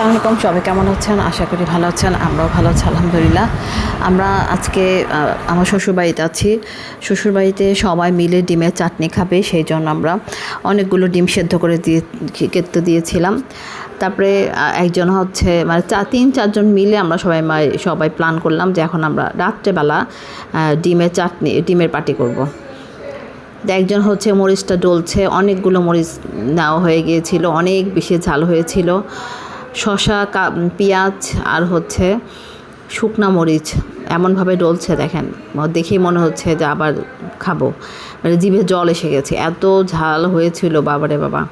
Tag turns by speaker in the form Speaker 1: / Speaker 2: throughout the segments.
Speaker 1: আসসালামু আলাইকুম, সবাই কেমন আছেন? আশা করি ভালো আছেন, আমরাও ভালো আছি, আলহামদুলিল্লাহ। আমরা আজকে আমার শ্বশুরবাড়িতে আছি। শ্বশুরবাড়িতে সবাই মিলে ডিমের চাটনি খাবে, সেই জন্য আমরা অনেকগুলো ডিম সেদ্ধ করে দিয়ে কেটে দিয়েছিলাম। তারপরে একজন হচ্ছে মানে চা, তিন, চারজন মিলে আমরা সবাই সবাই প্ল্যান করলাম যে এখন আমরা রাত্রেবেলা ডিমের চাটনি, ডিমের পার্টি করব। একজন হচ্ছে মরিচটা ডলছে, অনেকগুলো মরিচ নেওয়া হয়ে গিয়েছিল, অনেক বেশি ঝাল হয়েছিল। শশা পেঁয়াজ আর হচ্ছে শুকনা মরিচ এমনভাবে ডলছে দেখেন। দেখেই মনে হচ্ছে যে আবার খাব। মানে জিভে জল এসে গেছে। এত ঝাল হয়েছিল, বাবারে বাবা।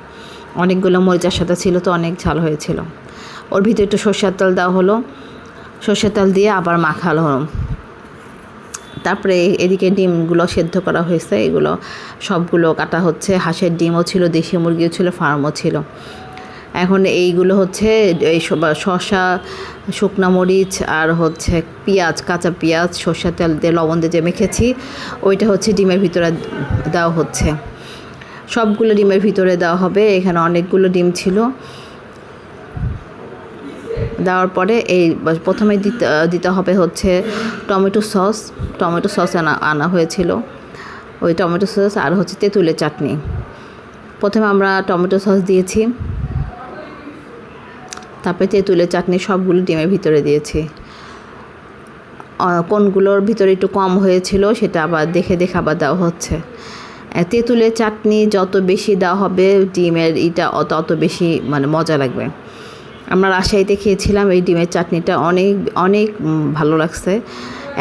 Speaker 1: অনেকগুলো মরিচার সাথে ছিল তো অনেক ঝাল হয়েছিল। ওর ভিতরে একটু সর্ষের তেল দেওয়া হলো। সর্ষের তেল দিয়ে আবার মাখালো। হলো তারপরে এদিকে ডিমগুলো সেদ্ধ করা হয়েছে। এগুলো সবগুলো কাটা হচ্ছে। হাঁসের ডিমও ছিল, দেশি মুরগিও ছিল, ফার্মও ছিল। এখন এইগুলো হচ্ছে, এই শসা, শুকনা মরিচ আর হচ্ছে পেঁয়াজ, কাঁচা পেঁয়াজ, সর্ষের তেল দিয়ে লবণ দিয়ে যে মেখেছি ওইটা হচ্ছে ডিমের ভিতরে দেওয়া হচ্ছে। সবগুলো ডিমের ভিতরে দেওয়া হবে। এখানে অনেকগুলো ডিম ছিল। দেওয়ার পরে এই প্রথমে দিতে দিতে হবে হচ্ছে টমেটো সস। টমেটো সস আনা আনা হয়েছিল। ওই টমেটো সস আর হচ্ছে তেঁতুলের চাটনি। প্রথমে আমরা টমেটো সস দিয়েছি। তারপরে তেঁতুলের চাটনি সবগুলো ডিমের ভিতরে দিয়েছি। কোনগুলোর ভিতরে একটু কম হয়েছিল সেটা আবার দেখে দেখে আবার দেওয়া হচ্ছে। তেঁতুলের চাটনি যত বেশি দেওয়া হবে, ডিমের এটা অত অত বেশি মানে মজা লাগবে। আমরা রাজশাহীতে খেয়েছিলাম, এই ডিমের চাটনিটা অনেক অনেক ভালো লাগছে।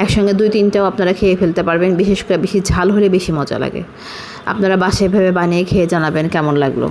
Speaker 1: একসঙ্গে দুই তিনটাও আপনারা খেয়ে ফেলতে পারবেন, বিশেষ করে বেশি ঝাল হলে বেশি মজা লাগে। আপনারা বাসায় ভেবে বানিয়ে খেয়ে জানাবেন কেমন লাগল।